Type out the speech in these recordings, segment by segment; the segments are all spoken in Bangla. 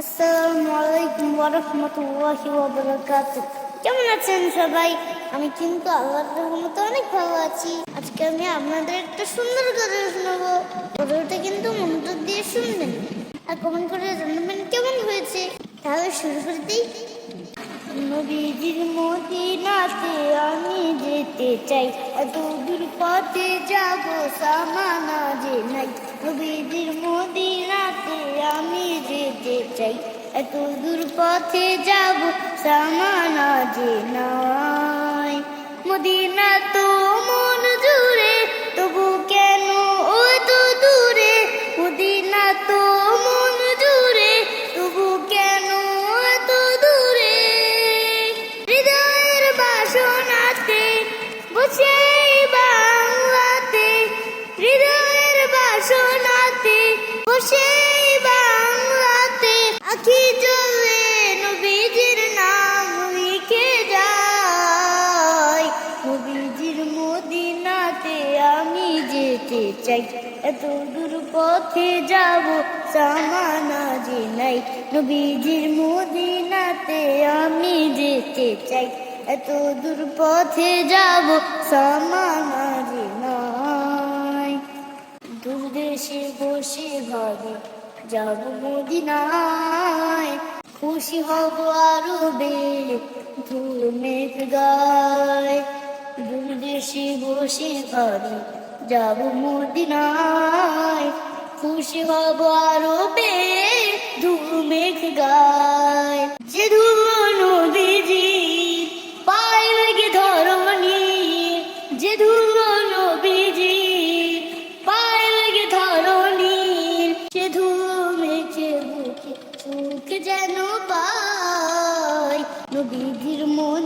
আসসালামু আলাইকুম ওরহমতুল্লাহি ওয়াবারাকাতুহ। কেমন আছেন সবাই? আমি কিন্তু আল্লাহর রহমতে অনেক ভালো আছি। আজকে আমি আপনাদের একটা সুন্দর গজল শোনাবো। গজলটা কিন্তু মনোযোগ দিয়ে শুনবেন। আর কমেন্ট করে জানাবেন কেমন হয়েছে। তাহলে শুরু করে দিই। নবীজির মদিনাতে আমি যেতে চাই। এত দূর পথে যাব সামানা যে এত দূর পথে যাব সামানা যে নয়। মদিনা তো চাই। এত দূর পথে যাব, সামানা যে নাই। নবীজির মদিনাতে আমি যেতে চাই। এত দূর পথে যাব, সামানা যে নাই। দূর দেশে বসে ভাবে, যাব মদিনায়। খুশি হব আরও বেড়ে ধুল মেঘ গায় দূর দেশে বসে ভাবে যাব মদিনায়, খুশি হব আরও বেড়ে ধুল মেঘ গায়। যে ধুল নদীজি পায় লেগে ধরণী যে ধুল নবীজি পায় লেগে ধরণী সে বুকে সুখ যেন পাই নবীজির মদিনাতে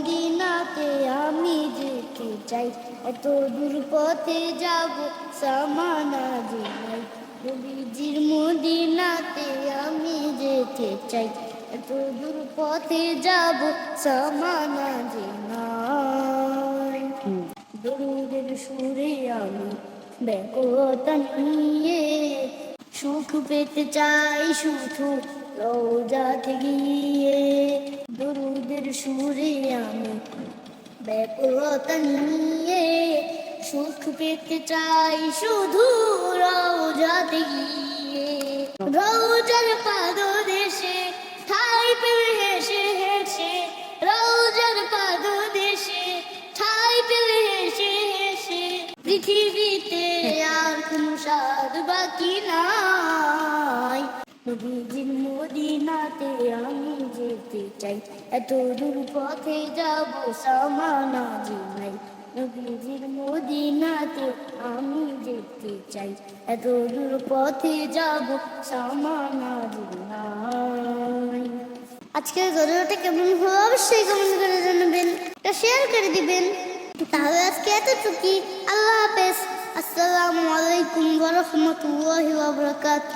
এত দূর পথে যাব সামানা যে নাই নবীজির মদিনাতে আমি যেতে চাই। এত দূর পথে যাব সামানা যে নাই দরুদের সুরে আমি ব্যাকতা নিয়ে সুখ পেতে চাই, শুধু রোজাতে গিয়ে। দরুদের সুরে আমি ব্যাকতা নিয়ে পেতে চাই, শুধু রোজাতে গিয়ে। রোজার পাদ দেশে ঠাই পেলে হেসে হেসে। রোজার পাদ দেশে ঠাই পেলে হেসে হেসে। পৃথিবীতে আর কোনো স্বাদ বাকি নাই। নবীজির মদিনাতে আমি যেতে চাই এত দূর পথে যাব সামানা নাই। নবীজির মদিনাতে আমি যেতে চাই। এত দূর পথে যাব সামানা যে নাই। আজকের গল্পটা কেমন হলো অবশ্যই কমেন্ট করে জানাবেন, এটা শেয়ার করে দিবেন। তাহলে আজকে এতটুকুই। আল্লাহ হাফেজ। আসসালামু আলাইকুম ওয়া রাহমাতুল্লাহি ওয়া বারাকাতুহু।